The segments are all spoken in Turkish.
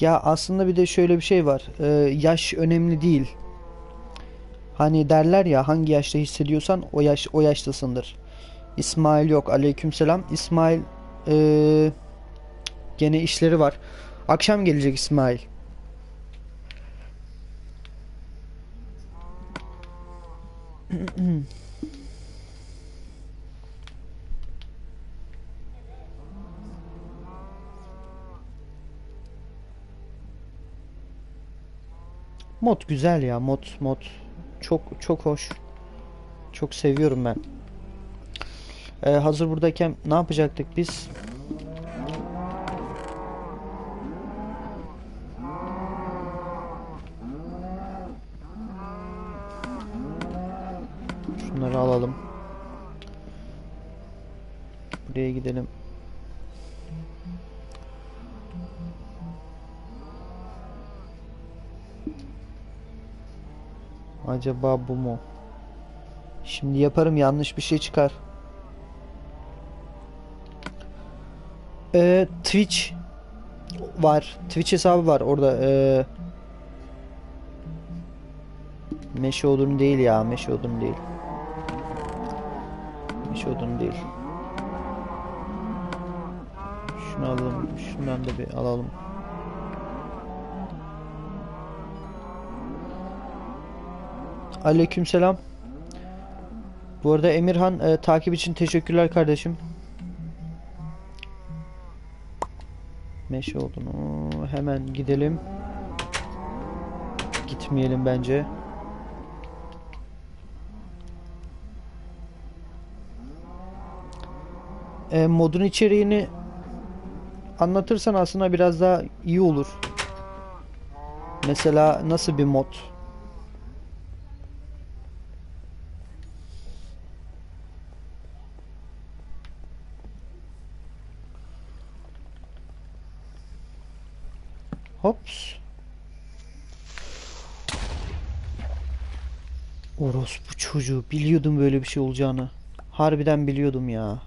Ya aslında bir de şöyle bir şey var. Ee, yaş önemli değil. Hani derler ya hangi yaşta hissediyorsan o yaş o yaştasındır. İsmail yok. Aleykümselam. İsmail ee, gene işleri var. Akşam gelecek İsmail. Mod güzel ya mod mod. Çok çok hoş. Çok seviyorum ben. Ee, hazır buradayken ne yapacaktık biz? Şunları alalım. Buraya gidelim Acaba bu mu? Şimdi yaparım yanlış bir şey çıkar. Ee, Twitch var. Twitch hesabı var orada. Ee, meşe odunu değil ya. Meşe odunu değil. Meşe odunu değil. Şunu alalım. Şundan da bir alalım. Aleykümselam. Bu arada Emirhan e, takip için teşekkürler kardeşim. Meşe olduğunu hemen gidelim. Gitmeyelim bence. E, modun içeriğini anlatırsan aslında biraz daha iyi olur. Mesela nasıl bir mod? Hops. Orospu çocuğu. Biliyordum böyle bir şey olacağını. Harbiden biliyordum ya.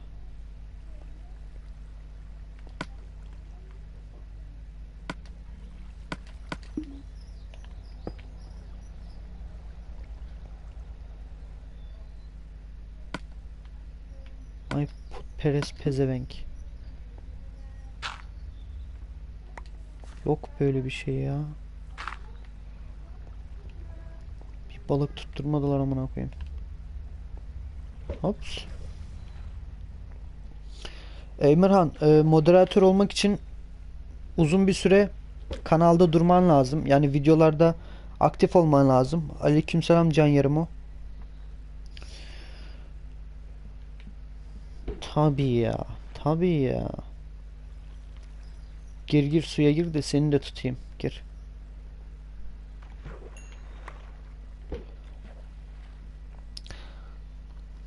Ay putperest pezevenk. Yok böyle bir şey ya. Bir balık tutturmadılar amına koyayım. Hops. Emirhan, e, moderatör olmak için uzun bir süre kanalda durman lazım. Yani videolarda aktif olman lazım. Aleykümselam can yarımı. Tabii ya. Tabii ya. Gir gir suya gir de seni de tutayım. Gir.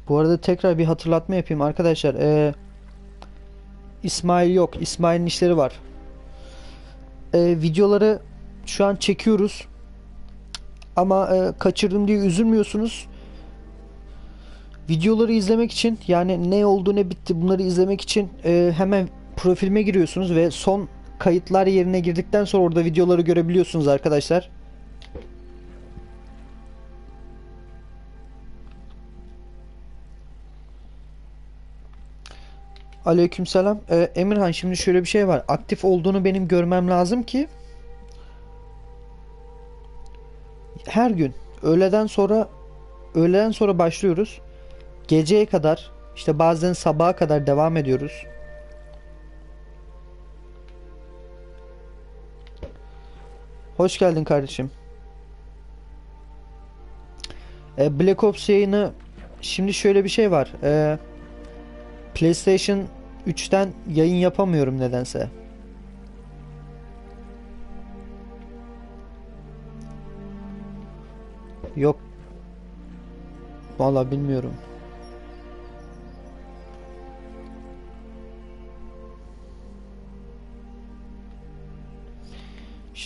Bu arada tekrar bir hatırlatma yapayım arkadaşlar. Ee, İsmail yok. İsmail'in işleri var. Ee, videoları şu an çekiyoruz. Ama e, kaçırdım diye üzülmüyorsunuz. Videoları izlemek için yani ne oldu ne bitti bunları izlemek için e, hemen profilime giriyorsunuz ve son kayıtlar yerine girdikten sonra orada videoları görebiliyorsunuz arkadaşlar. Aleykümselam. Ee, Emirhan şimdi şöyle bir şey var. Aktif olduğunu benim görmem lazım ki her gün öğleden sonra öğleden sonra başlıyoruz. Geceye kadar işte bazen sabaha kadar devam ediyoruz. Hoş geldin kardeşim. E, Black Ops yayını şimdi şöyle bir şey var. E, PlayStation 3'ten yayın yapamıyorum nedense. Yok. Vallahi bilmiyorum.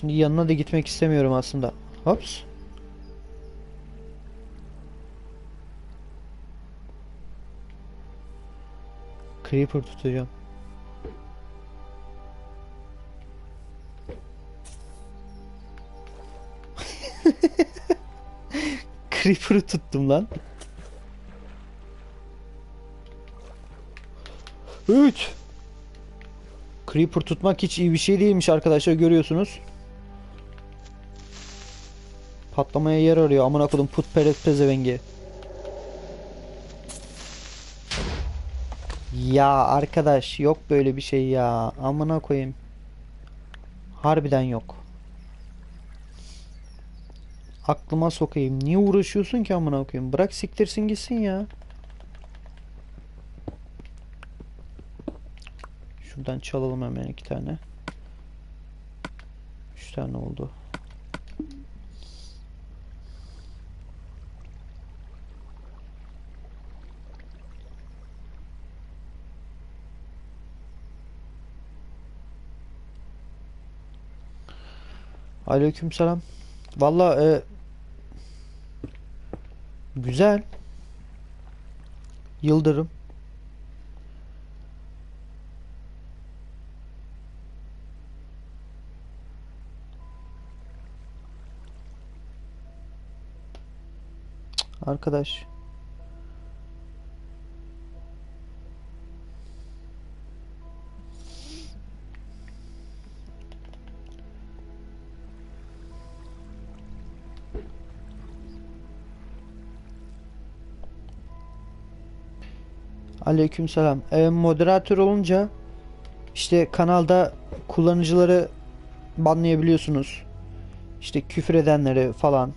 Şimdi yanına da gitmek istemiyorum aslında. Hops. Creeper tutacağım. Creeper'ı tuttum lan. 3 Creeper tutmak hiç iyi bir şey değilmiş arkadaşlar görüyorsunuz. Patlamaya yer arıyor amına kodum putperest pezevengi. Ya arkadaş yok böyle bir şey ya. Amına koyayım. Harbiden yok. Aklıma sokayım. Niye uğraşıyorsun ki amına koyayım? Bırak siktirsin gitsin ya. Şuradan çalalım hemen iki tane. Üç tane oldu. Aleykümselam. Valla e, güzel. Yıldırım. Arkadaş. Aleykümselam. E, moderatör olunca işte kanalda kullanıcıları banlayabiliyorsunuz. İşte küfür edenleri falan.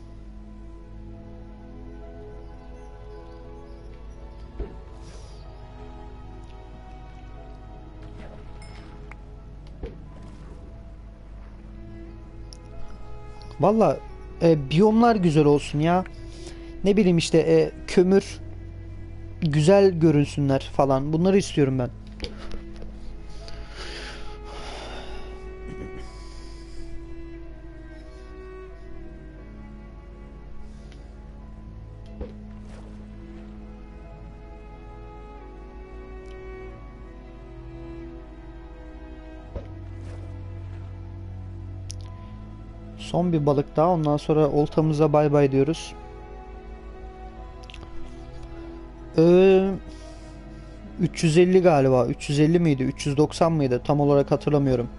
Valla e, biyomlar güzel olsun ya. Ne bileyim işte e, kömür güzel görünsünler falan. Bunları istiyorum ben. Son bir balık daha ondan sonra oltamıza bay bay diyoruz. Ee, 350 galiba. 350 miydi? 390 mıydı? Tam olarak hatırlamıyorum.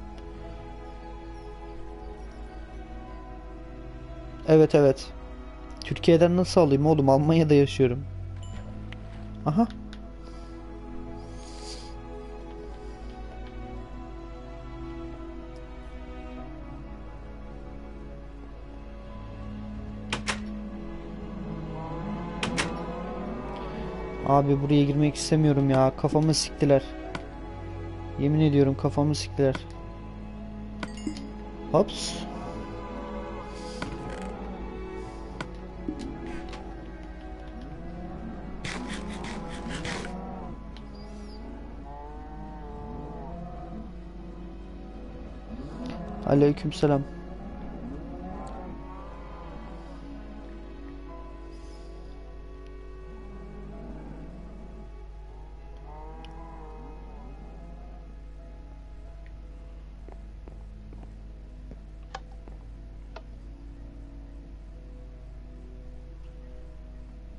Evet evet. Türkiye'den nasıl alayım oğlum? Almanya'da yaşıyorum. Aha. Abi buraya girmek istemiyorum ya. Kafamı siktiler. Yemin ediyorum kafamı siktiler. Hops. Aleykümselam.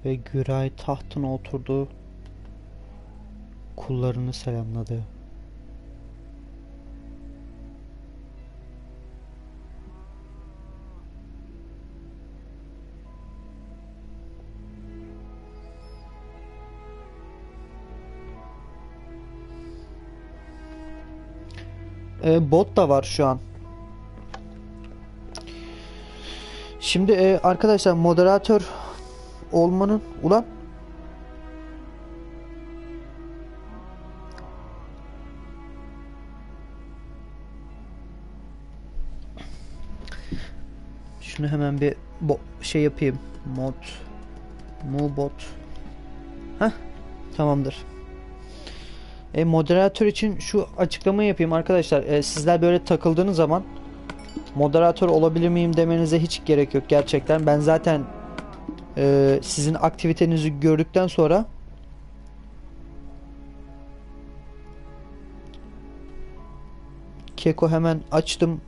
Ve Güray tahtına oturdu. Kullarını selamladı. E, bot da var şu an. Şimdi e, arkadaşlar moderatör olmanın ulan. Şunu hemen bir bo şey yapayım. Mod. Mu bot Heh, tamamdır. E, moderatör için şu açıklamayı yapayım arkadaşlar. E, sizler böyle takıldığınız zaman moderatör olabilir miyim demenize hiç gerek yok gerçekten. Ben zaten e, sizin aktivitenizi gördükten sonra Keko hemen açtım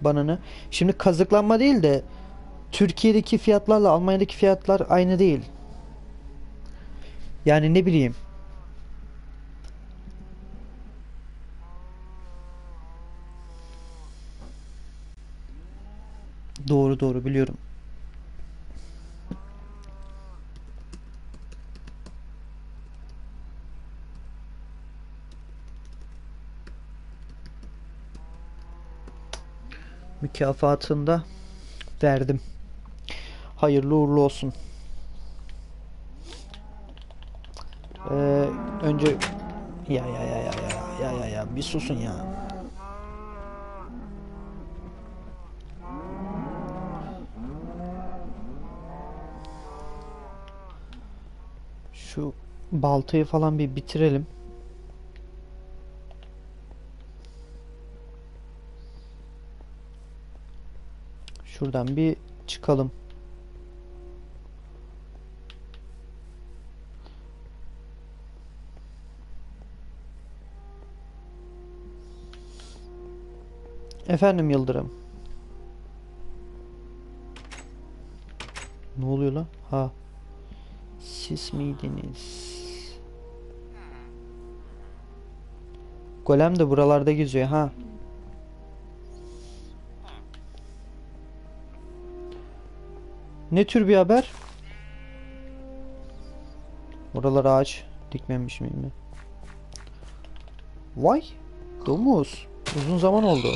banını. Şimdi kazıklanma değil de Türkiye'deki fiyatlarla Almanya'daki fiyatlar aynı değil. Yani ne bileyim. Doğru doğru biliyorum. Mükafatını da verdim. Hayırlı uğurlu olsun. Ee, önce ya ya ya ya ya ya ya ya bir susun ya. Şu baltayı falan bir bitirelim. Şuradan bir çıkalım. Efendim Yıldırım. Ne oluyor lan? Ha. Siz miydiniz? Golem de buralarda geziyor ha. Ne tür bir haber? Oralar ağaç dikmemiş miyim mi? Vay. Domuz. Uzun zaman oldu.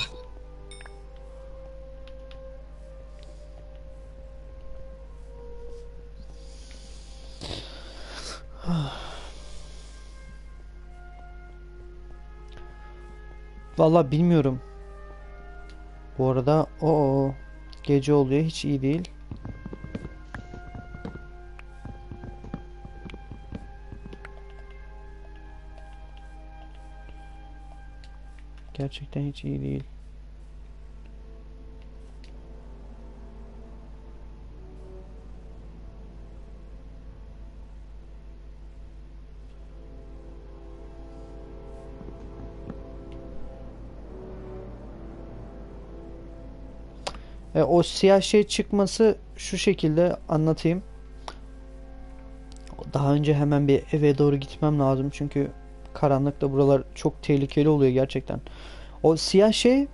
Vallahi bilmiyorum. Bu arada o gece oluyor hiç iyi değil. Gerçekten hiç iyi değil. E, o siyah şey çıkması şu şekilde anlatayım. Daha önce hemen bir eve doğru gitmem lazım çünkü karanlıkta buralar çok tehlikeli oluyor gerçekten. O siyah şey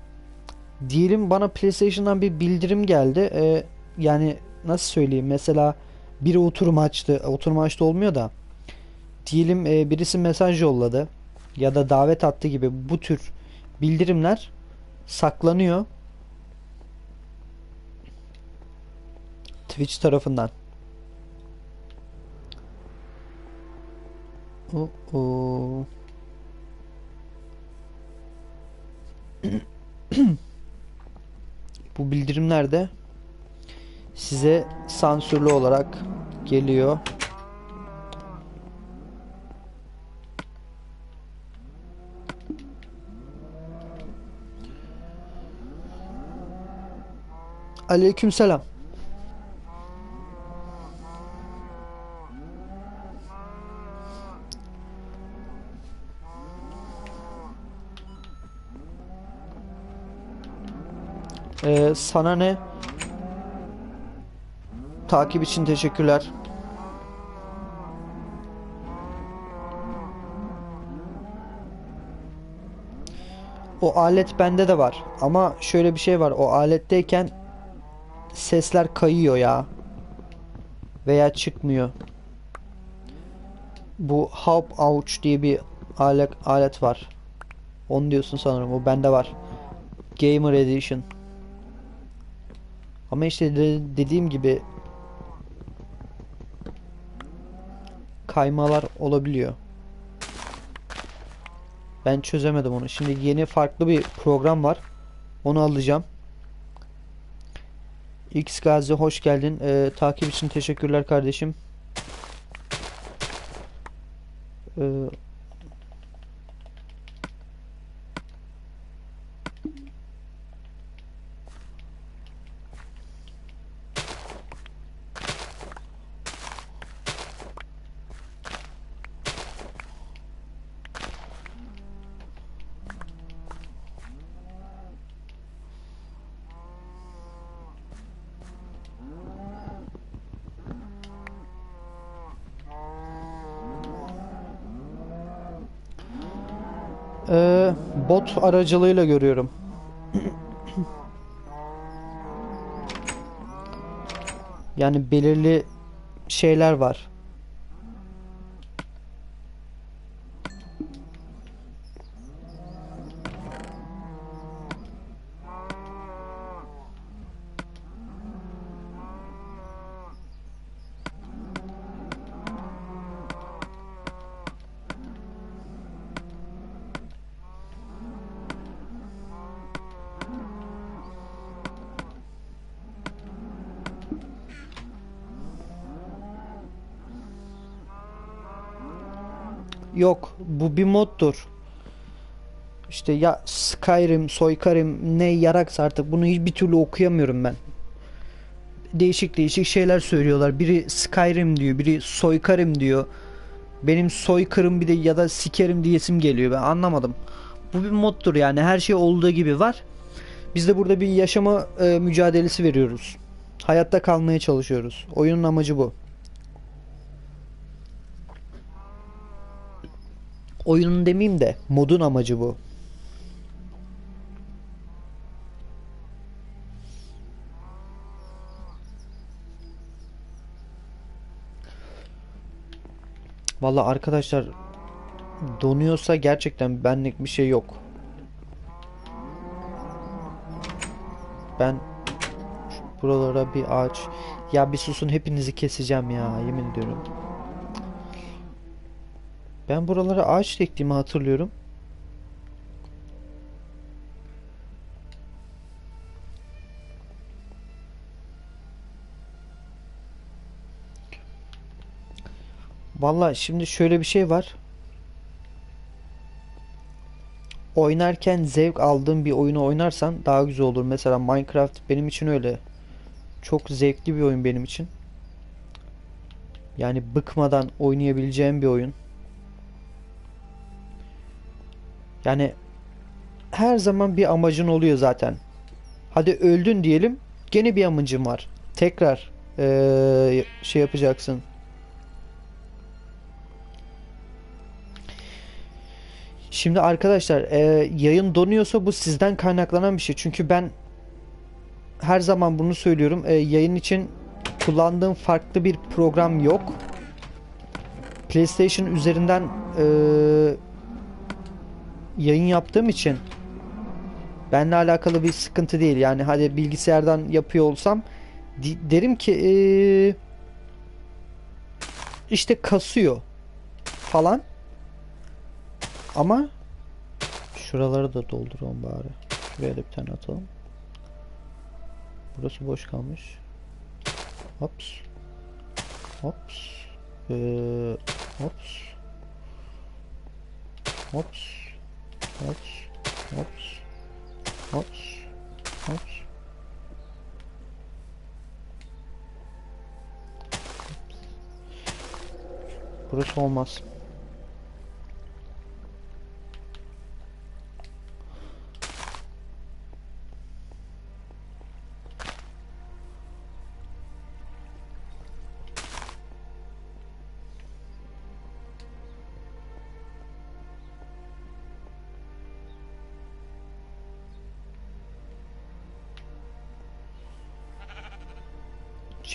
diyelim bana PlayStation'dan bir bildirim geldi. E, yani nasıl söyleyeyim mesela biri oturum açtı. Oturum açtı olmuyor da diyelim e, birisi mesaj yolladı ya da davet attı gibi bu tür bildirimler saklanıyor. Twitch tarafından. Oo. Bu bildirimler de size sansürlü olarak geliyor. Aleykümselam. Sana ne? Takip için teşekkürler. O alet bende de var. Ama şöyle bir şey var. O aletteyken sesler kayıyor ya. Veya çıkmıyor. Bu Haup Ouch diye bir alet, alet var. Onu diyorsun sanırım. O bende var. Gamer Edition. Ama işte de- dediğim gibi kaymalar olabiliyor. Ben çözemedim onu. Şimdi yeni farklı bir program var. Onu alacağım. X Gazi hoş geldin. Ee, takip için teşekkürler kardeşim. Ee, Ee, bot aracılığıyla görüyorum. Yani belirli şeyler var. Yok, bu bir moddur. İşte ya Skyrim, Soykarim ne yaraksa artık bunu hiçbir türlü okuyamıyorum ben. Değişik değişik şeyler söylüyorlar. Biri Skyrim diyor, biri Soykarim diyor. Benim soykırım bir de ya da sikerim diyesim geliyor. Ben anlamadım. Bu bir moddur yani. Her şey olduğu gibi var. Biz de burada bir yaşama e, mücadelesi veriyoruz. Hayatta kalmaya çalışıyoruz. Oyunun amacı bu. Oyunun demeyeyim de modun amacı bu. Valla arkadaşlar donuyorsa gerçekten benlik bir şey yok. Ben buralara bir ağaç ya bir susun hepinizi keseceğim ya yemin ediyorum. Ben buralara ağaç ektiğimi hatırlıyorum. Valla şimdi şöyle bir şey var. Oynarken zevk aldığım bir oyunu oynarsan daha güzel olur. Mesela Minecraft benim için öyle. Çok zevkli bir oyun benim için. Yani bıkmadan oynayabileceğim bir oyun. Yani her zaman bir amacın oluyor zaten. Hadi öldün diyelim. Gene bir amacın var. Tekrar eee, şey yapacaksın. Şimdi arkadaşlar eee, yayın donuyorsa bu sizden kaynaklanan bir şey. Çünkü ben her zaman bunu söylüyorum. Eee, yayın için kullandığım farklı bir program yok. PlayStation üzerinden eee yayın yaptığım için benimle alakalı bir sıkıntı değil. Yani hadi bilgisayardan yapıyor olsam derim ki eee, işte kasıyor falan. Ama şuraları da dolduralım bari. Şuraya da bir tane atalım. Burası boş kalmış. Hops. Hops. Ee, hops. Hops. Hops. Hops. Hops. Hops. Burası olmaz.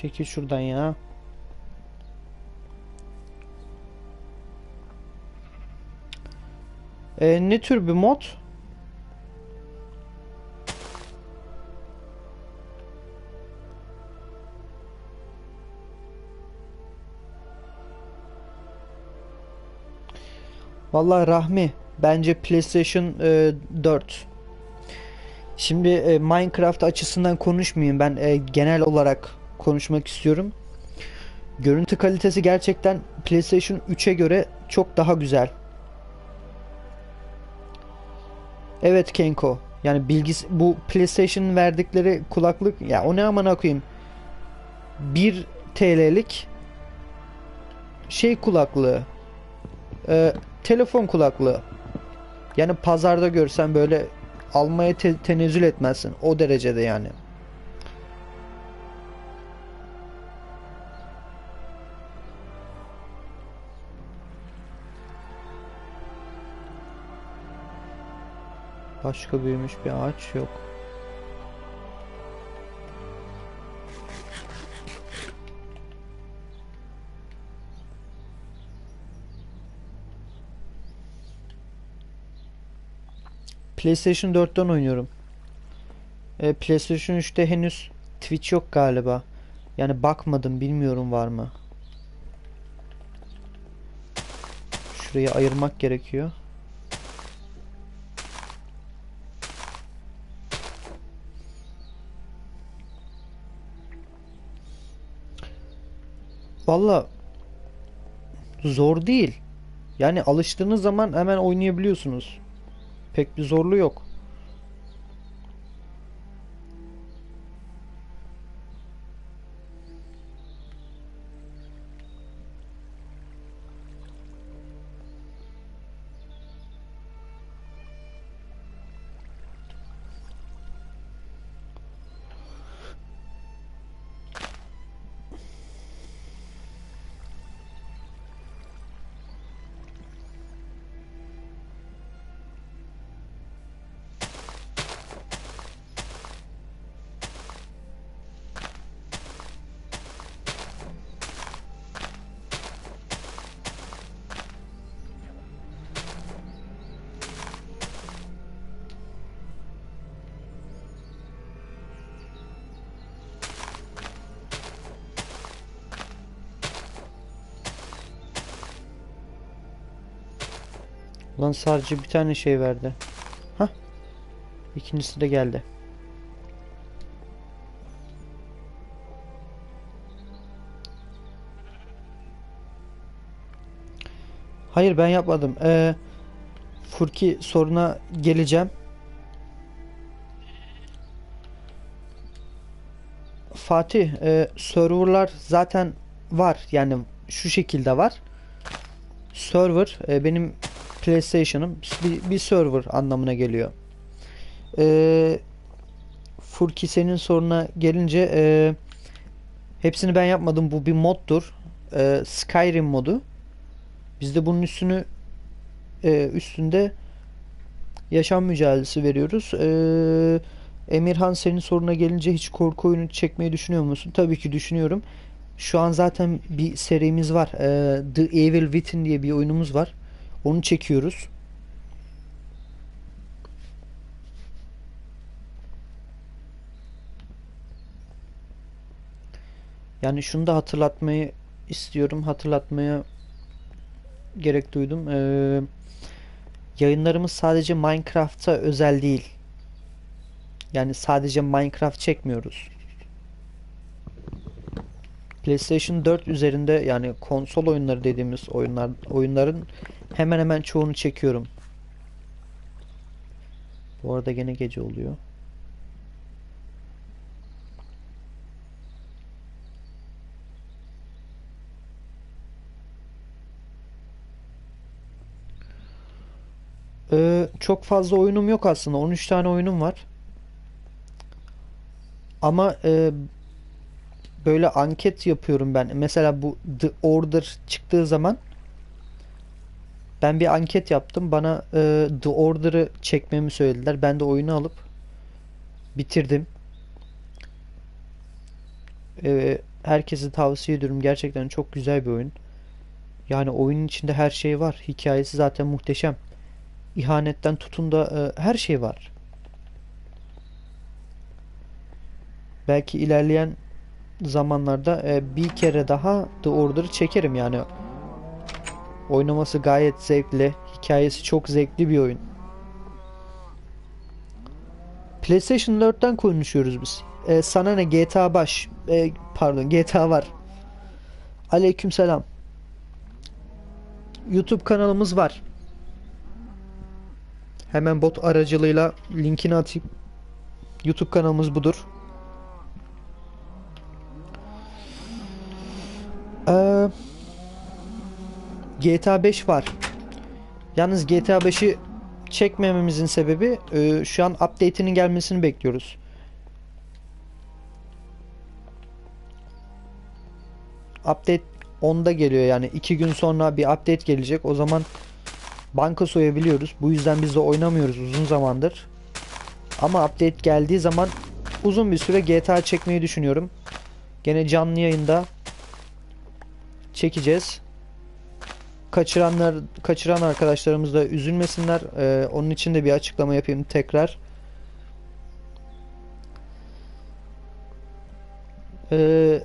Çekil şuradan ya. Ee, ne tür bir mod? Vallahi Rahmi bence PlayStation e, 4. Şimdi e, Minecraft açısından konuşmayayım ben e, genel olarak konuşmak istiyorum. Görüntü kalitesi gerçekten PlayStation 3'e göre çok daha güzel. Evet Kenko. Yani bilgis bu PlayStation verdikleri kulaklık ya o ne amına koyayım. 1 TL'lik şey kulaklığı. e, telefon kulaklığı. Yani pazarda görsen böyle almaya te- tenezzül etmezsin. O derecede yani. Başka büyümüş bir ağaç yok. PlayStation 4'ten oynuyorum. E, PlayStation 3'te henüz Twitch yok galiba. Yani bakmadım bilmiyorum var mı. Şurayı ayırmak gerekiyor. Valla zor değil. Yani alıştığınız zaman hemen oynayabiliyorsunuz. Pek bir zorluğu yok. Lan sadece bir tane şey verdi. Hah. İkincisi de geldi. Hayır ben yapmadım. Ee, Furki soruna geleceğim. Fatih, e, serverlar zaten var. Yani şu şekilde var. Server e, benim PlayStation'ım bir, bir server anlamına geliyor. Ee, Furki soruna gelince e, hepsini ben yapmadım. Bu bir moddur. Ee, Skyrim modu. Biz de bunun üstünü e, üstünde yaşam mücadelesi veriyoruz. Ee, Emirhan senin soruna gelince hiç korku oyunu çekmeyi düşünüyor musun? Tabii ki düşünüyorum. Şu an zaten bir serimiz var. Ee, The Evil Within diye bir oyunumuz var. Onu çekiyoruz. Yani şunu da hatırlatmayı istiyorum. Hatırlatmaya gerek duydum. Ee, yayınlarımız sadece Minecraft'a özel değil. Yani sadece Minecraft çekmiyoruz. PlayStation 4 üzerinde yani konsol oyunları dediğimiz oyunlar oyunların hemen hemen çoğunu çekiyorum. Bu arada gene gece oluyor. Ee, çok fazla oyunum yok aslında. 13 tane oyunum var. Ama e, böyle anket yapıyorum ben. Mesela bu The Order çıktığı zaman ben bir anket yaptım. Bana e, The Order'ı çekmemi söylediler. Ben de oyunu alıp bitirdim. E, herkese tavsiye ediyorum. Gerçekten çok güzel bir oyun. Yani oyunun içinde her şey var. Hikayesi zaten muhteşem. İhanetten tutun da e, her şey var. Belki ilerleyen zamanlarda e, bir kere daha The Order'ı çekerim yani. Oynaması gayet zevkli. Hikayesi çok zevkli bir oyun. PlayStation 4'ten konuşuyoruz biz. E, sana ne GTA baş. E, pardon GTA var. Aleykümselam. YouTube kanalımız var. Hemen bot aracılığıyla linkini atayım. YouTube kanalımız budur. GTA 5 var. Yalnız GTA 5'i çekmememizin sebebi e, şu an update'inin gelmesini bekliyoruz. Update 10'da geliyor yani 2 gün sonra bir update gelecek. O zaman banka soyabiliyoruz. Bu yüzden biz de oynamıyoruz uzun zamandır. Ama update geldiği zaman uzun bir süre GTA çekmeyi düşünüyorum. Gene canlı yayında çekeceğiz. Kaçıranlar kaçıran arkadaşlarımız da üzülmesinler. Ee, onun için de bir açıklama yapayım tekrar. Ee,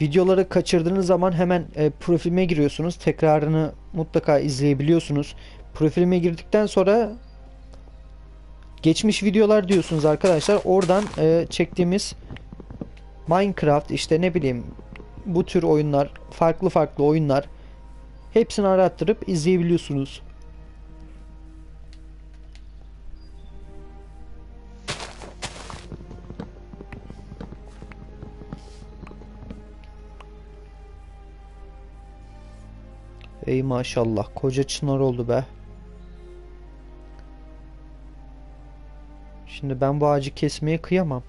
videoları kaçırdığınız zaman hemen e, profilime giriyorsunuz. Tekrarını mutlaka izleyebiliyorsunuz. Profilime girdikten sonra geçmiş videolar diyorsunuz arkadaşlar. Oradan e, çektiğimiz Minecraft işte ne bileyim bu tür oyunlar, farklı farklı oyunlar hepsini arattırıp izleyebiliyorsunuz. Ey maşallah koca çınar oldu be. Şimdi ben bu ağacı kesmeye kıyamam.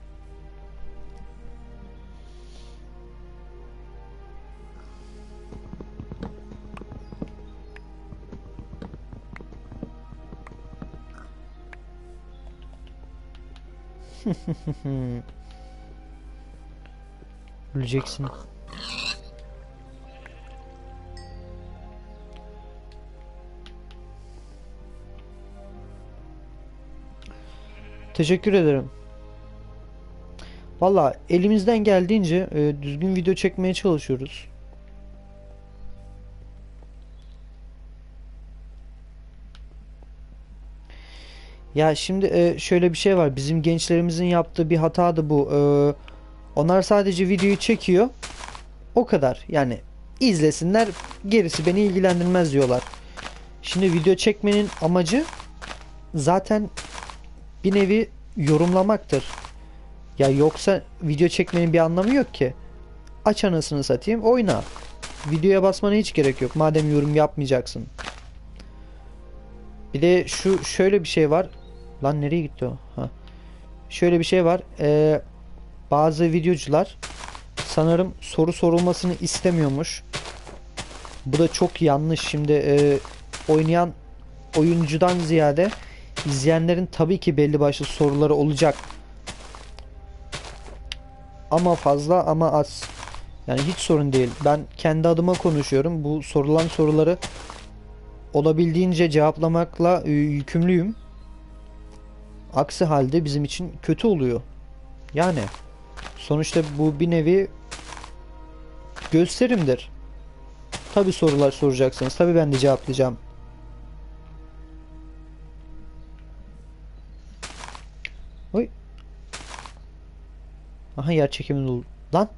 Öleceksin. Teşekkür ederim. Valla elimizden geldiğince e, düzgün video çekmeye çalışıyoruz. Ya şimdi e, şöyle bir şey var. Bizim gençlerimizin yaptığı bir hata da bu. E, onlar sadece videoyu çekiyor. O kadar. Yani izlesinler. Gerisi beni ilgilendirmez diyorlar. Şimdi video çekmenin amacı zaten bir nevi yorumlamaktır. Ya yoksa video çekmenin bir anlamı yok ki. Aç anasını satayım oyna. Videoya basmana hiç gerek yok. Madem yorum yapmayacaksın. Bir de şu şöyle bir şey var. Lan nereye gitti o? Ha. Şöyle bir şey var. Ee, bazı videocular sanırım soru sorulmasını istemiyormuş. Bu da çok yanlış. Şimdi e, oynayan oyuncudan ziyade izleyenlerin tabii ki belli başlı soruları olacak. Ama fazla ama az. Yani hiç sorun değil. Ben kendi adıma konuşuyorum. Bu sorulan soruları olabildiğince cevaplamakla e, yükümlüyüm. Aksi halde bizim için kötü oluyor. Yani sonuçta bu bir nevi gösterimdir. Tabi sorular soracaksınız. Tabi ben de cevaplayacağım. Oy. Aha yer çekimini buldum. Lan.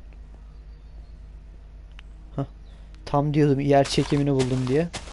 Hah. Tam diyordum yer çekimini buldum diye.